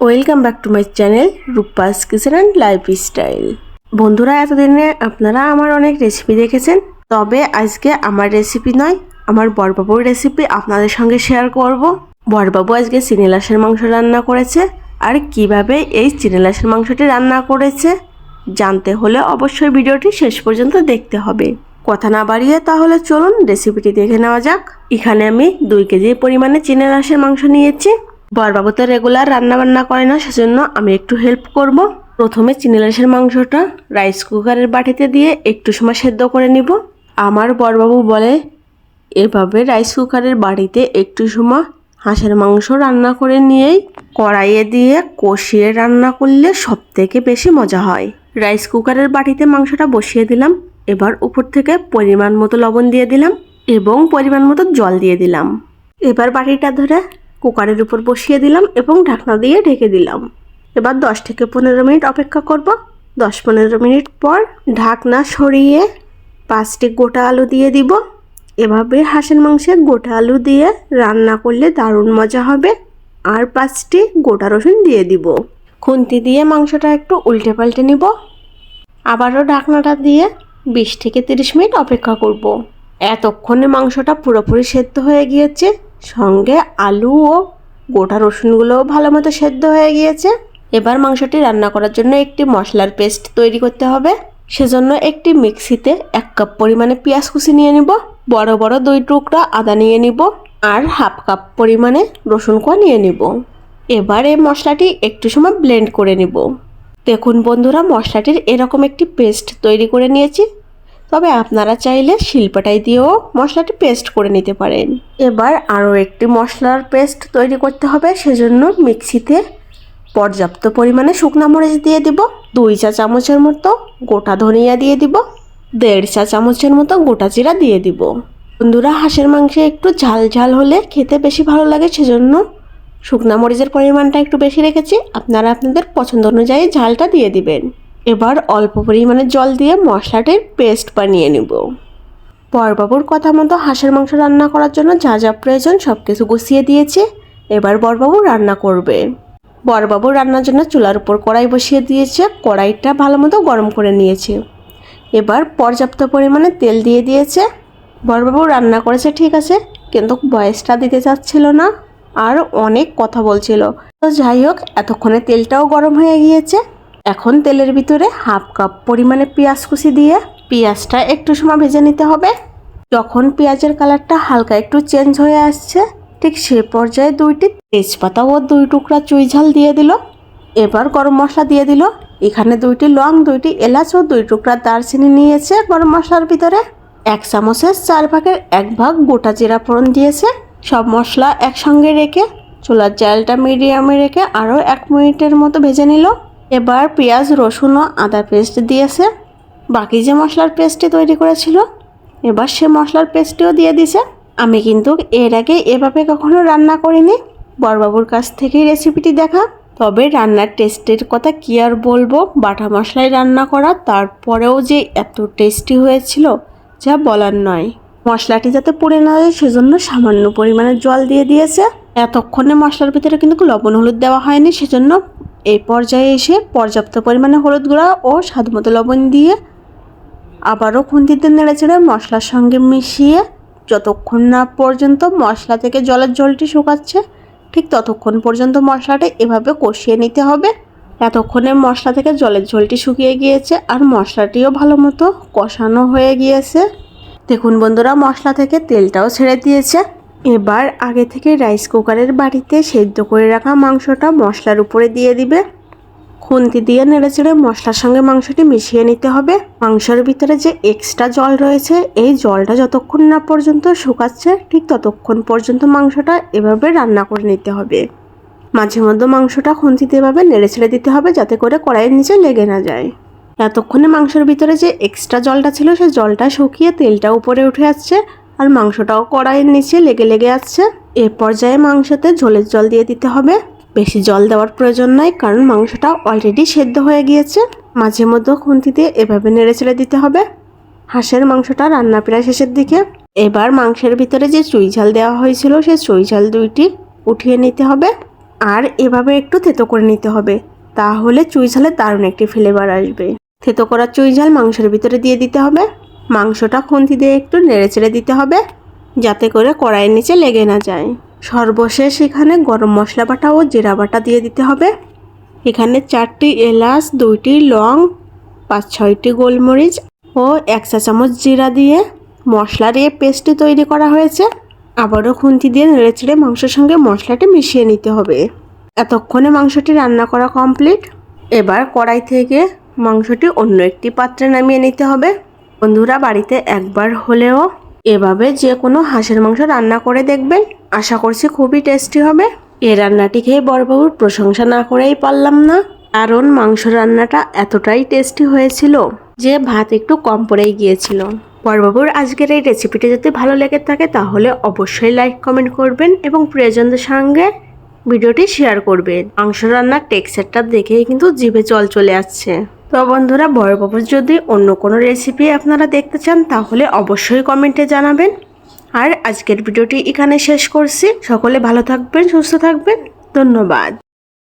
Welcome back to my channel Rupa's kitchen and lifestyle বন্ধুরা, এতদিনে আপনারা আমার অনেক রেসিপি দেখেছেন, তবে আজকে আমার রেসিপি নয়, আমার বরবাবুর রেসিপি আপনাদের সঙ্গে শেয়ার করব। বরবাবু আজকে চিনিলাসের মাংস রান্না করেছে, আর কীভাবে এই চিনিলাসের মাংসটি রান্না করেছে, জানতে হলে অবশ্যই ভিডিওটি শেষ পর্যন্ত দেখতে হবে। কথা না বাড়িয়ে তাহলে চলুন রেসিপিটি দেখে নেওয়া যাক। এখানে আমি দুই কেজি পরিমাণে চিনিলাসের মাংস নিয়েছি। বরবাবু তো রেগুলার রান্না বান্না করে না, সেজন্য আমি একটু হেল্প করব। প্রথমে চিনিলাসের মাংসটা রাইস কুকারের বাটিতে দিয়ে একটু সময় সেদ্ধ করে নিব। আমার বরবাবু বলে, এভাবে রাইস কুকারের বাড়িতে একটু সময় হাঁসের মাংস রান্না করে নিয়েই কড়াইয়ে দিয়ে কষিয়ে রান্না করলে সব থেকে বেশি মজা হয়। রাইস কুকারের বাটিতে মাংসটা বসিয়ে দিলাম। এবার উপর থেকে পরিমাণ মতো লবণ দিয়ে দিলাম এবং পরিমাণ মতো জল দিয়ে দিলাম। এবার বাটিটা ধরে কুকারের উপর বসিয়ে দিলাম এবং ঢাকনা দিয়ে ঢেকে দিলাম। এবার দশ থেকে পনেরো মিনিট অপেক্ষা করব। দশ পনেরো মিনিট পর ঢাকনা সরিয়ে পাঁচটি গোটা আলু দিয়ে দিব। এভাবে হাঁসের মাংসে গোটা আলু দিয়ে রান্না করলে দারুণ মজা হবে। আর পাঁচটি গোটা রসুন দিয়ে দিব। খুন্তি দিয়ে মাংসটা একটু উল্টে পাল্টে নিব। আবারও ঢাকনাটা দিয়ে বিশ থেকে তিরিশ মিনিট অপেক্ষা করব। এতক্ষণে মাংসটা পুরোপুরি সেদ্ধ হয়ে গিয়েছে। সঙ্গে আলু ও গোটা রসুনগুলোও ভালো মতো সেদ্ধ হয়ে গিয়েছে। এবার মাংসটি রান্না করার জন্য একটি মশলার পেস্ট তৈরি করতে হবে। সেজন্য একটি মিক্সিতে এক কাপ পরিমাণে পেঁয়াজ কুচি নিয়ে নিব, বড় বড় দুই টুকরা আদা নিয়ে নিব আর হাফ কাপ পরিমাণে রসুন কোয়া নিয়ে নিব। এবার এই মশলাটি একটু সময় ব্লেন্ড করে নিব। দেখুন বন্ধুরা, মশলাটির এরকম একটি পেস্ট তৈরি করে নিয়েছি। তবে আপনারা চাইলে শিল্পাটাই দিয়েও মশলাটি পেস্ট করে নিতে পারেন। এবার আরও একটি মশলার পেস্ট তৈরি করতে হবে, সেজন্য মিক্সিতে পর্যাপ্ত পরিমাণে শুকনো মরিচ দিয়ে দিব, দুই চা চামচের মতো গোটা ধনিয়া দিয়ে দিব, দেড় চা চামচের মতো গোটা জিরা দিয়ে দিব। বন্ধুরা, হাঁসের মাংসে একটু ঝাল ঝাল হলে খেতে বেশি ভালো লাগে, সেজন্য শুকনো মরিচের পরিমাণটা একটু বেশি রেখেছি। আপনারা আপনাদের পছন্দ অনুযায়ী ঝালটা দিয়ে দিবেন। এবার অল্প পরিমাণে জল দিয়ে মশলাটির পেস্ট বানিয়ে নেব। বরবাবুর কথা মতো হাঁসের মাংস রান্না করার জন্য যা যা প্রয়োজন সব কিছু গুছিয়ে দিয়েছে। এবার বরবাবু রান্না করবে। বরবাবু রান্নার জন্য চুলার উপর কড়াই বসিয়ে দিয়েছে, কড়াইটা ভালো মতো গরম করে নিয়েছে। এবার পর্যাপ্ত পরিমাণে তেল দিয়ে দিয়েছে। বরবাবু রান্না করেছে, ঠিক আছে, কিন্তু বয়সটা দিতে চাচ্ছিল না আর অনেক কথা বলছিল। তো যাই হোক, এতক্ষণে তেলটাও গরম হয়ে গিয়েছে। এখন তেলের ভিতরে হাফ কাপ পরিমাণে পেঁয়াজ কুচি দিয়ে পেঁয়াজটা একটু সময় ভেজে নিতে হবে। যখন পেঁয়াজের কালারটা হালকা একটু চেঞ্জ হয়ে আসছে, ঠিক সে পর্যায়ে দুইটি তেজপাতা ও দুই টুকরা চুই ঝাল দিয়ে দিল। এবার গরম মশলা দিয়ে দিল। এখানে দুইটি লং, দুইটি এলাচ ও দুই টুকরা দারচিনি নিয়েছে গরম মশলার ভিতরে। এক চামচের চার ভাগের এক ভাগ গোটা জিরা ফোড়ন দিয়েছে। সব মশলা একসঙ্গে রেখে চুলার জালটা মিডিয়ামে রেখে আরও এক মিনিটের মতো ভেজে নিল। এবার পেঁয়াজ, রসুন ও আদা পেস্ট দিয়েছে। বাকি যে মশলার পেস্টটি তৈরি করেছিল, এবার সে মশলার পেস্টটিও দিয়ে দিছে। আমি কিন্তু এর আগে এভাবে কখনো রান্না করিনি। বরবাবুর কাছ থেকেই রেসিপিটি দেখা। তবে রান্নার টেস্টের কথা কি আর বলব? বাটা মশলায় রান্না করা, তারপরেও যে এত টেস্টি হয়েছিল, যা বলার নয়। মশলাটি যাতে পুড়ে না যায়, সেজন্য সামান্য পরিমাণে জল দিয়ে দিয়েছে। এতক্ষণে মশলার ভিতরে কিন্তু লবণ হলুদ দেওয়া হয়নি, সেজন্য এই পর্যায়ে এসে পর্যাপ্ত পরিমাণে হলুদ গুঁড়া ও স্বাদ মতো লবণ দিয়ে আবারও খুন্তিতে নেড়ে চেড়ে মশলার সঙ্গে মিশিয়ে যতক্ষণ না পর্যন্ত মশলা থেকে জলের জলটি শুকাচ্ছে, ঠিক ততক্ষণ পর্যন্ত মশলাটা এভাবে কষিয়ে নিতে হবে। এতক্ষণে মশলা থেকে জলের ঝোলটি শুকিয়ে গিয়েছে আর মশলাটিও ভালো মতো কষানো হয়ে গিয়েছে। দেখুন বন্ধুরা, মশলা থেকে তেলটাও ছেড়ে দিয়েছে। এবার আগে থেকে রাইস কুকারের বাড়িতে সেদ্ধ করে রাখা মাংসটা মশলার উপরে দিয়ে দিবে। খুন্তি দিয়ে নেড়ে চেড়ে মশলার সঙ্গে মাংসটি মিশিয়ে নিতে হবে। মাংসের ভিতরে যে এক্সট্রা জল রয়েছে, এই জলটা যতক্ষণ না পর্যন্ত শুকাচ্ছে, ঠিক ততক্ষণ পর্যন্ত মাংসটা এভাবে রান্না করে নিতে হবে। মাঝে মধ্যে মাংসটা খুন্তিতে এভাবে নেড়ে ছেড়ে দিতে হবে যাতে করে কড়াইয়ের নিচে লেগে না যায়। এতক্ষণে মাংসের ভিতরে যে এক্সট্রা জলটা ছিল সেই জলটা শুকিয়ে তেলটা উপরে উঠে আসছে। আর মাংসটাও কড়াইয়ের নিচে লেগে লেগে আসছে এ পর্যায়ে মাংসতে ঝোলের জল দিয়ে দিতে হবে। বেশি জল দেওয়ার প্রয়োজন নাই, কারণ মাংসটা অলরেডি সেদ্ধ হয়ে গিয়েছে। মাঝে মধ্যে খুন্তি দিয়ে এভাবে নেড়ে ছেড়ে দিতে হবে। হাঁসের মাংসটা রান্না প্রায় শেষের দিকে। এবার মাংসের ভিতরে যে চুই ঝাল দেওয়া হয়েছিল সেই চুই ঝাল দুইটি উঠিয়ে নিতে হবে। আর এভাবে একটু থেতো করে নিতে হবে, তাহলে চুই ঝালের দারুণ একটি ফ্লেভার আসবে। থেতো করা চুই ঝাল মাংসের ভিতরে দিয়ে দিতে হবে। মাংসটা খুন্তি দিয়ে একটু নেড়ে চেড়ে দিতে হবে, যাতে করে কড়াইয়ের নিচে লেগে না যায়। সর্বশেষ এখানে গরম মশলা বাটা ও জিরা বাটা দিয়ে দিতে হবে। এখানে চারটি এলাচ, দুইটি লং, পাঁচ ছয়টি গোলমরিচ ও এক চা চামচ জিরা দিয়ে মশলা দিয়ে পেস্টটি তৈরি করা হয়েছে। আবারও খুন্তি দিয়ে নেড়ে চেড়ে মাংসের সঙ্গে মশলাটি মিশিয়ে নিতে হবে। এতক্ষণে মাংসটি রান্না করা কমপ্লিট। এবার কড়াই থেকে মাংসটি অন্য একটি পাত্রে নামিয়ে নিতে হবে। বন্ধুরা, বাড়িতে একবার হলেও এভাবে যে কোনো হাঁসের মাংস রান্না করে দেখবেন। আশা করছি খুবই টেস্টি হবে। এই রান্নাটি খেয়ে বড়বাবুর প্রশংসা না করেই পারলাম না, কারণ মাংস রান্নাটা এতটাই টেস্টি হয়েছিল যে ভাত একটু কম পড়েই গিয়েছিল। বড়বাবুর আজকের এই রেসিপিটি যদি ভালো লেগে থাকে, তাহলে অবশ্যই লাইক কমেন্ট করবেন এবং প্রিয়জনদের সঙ্গে ভিডিওটি শেয়ার করবেন। মাংস রান্নার টেক্সচারটা দেখেই কিন্তু জিভে জল চলে আসছে। তো বন্ধুরা বড়বাবুর যদি অন্য কোনো রেসিপি আপনারা দেখতে চান, তাহলে অবশ্যই কমেন্টে জানাবেন। আর আজকের ভিডিওটি এখানে শেষ করছি। সকলে ভালো থাকবেন, সুস্থ থাকবেন। ধন্যবাদ।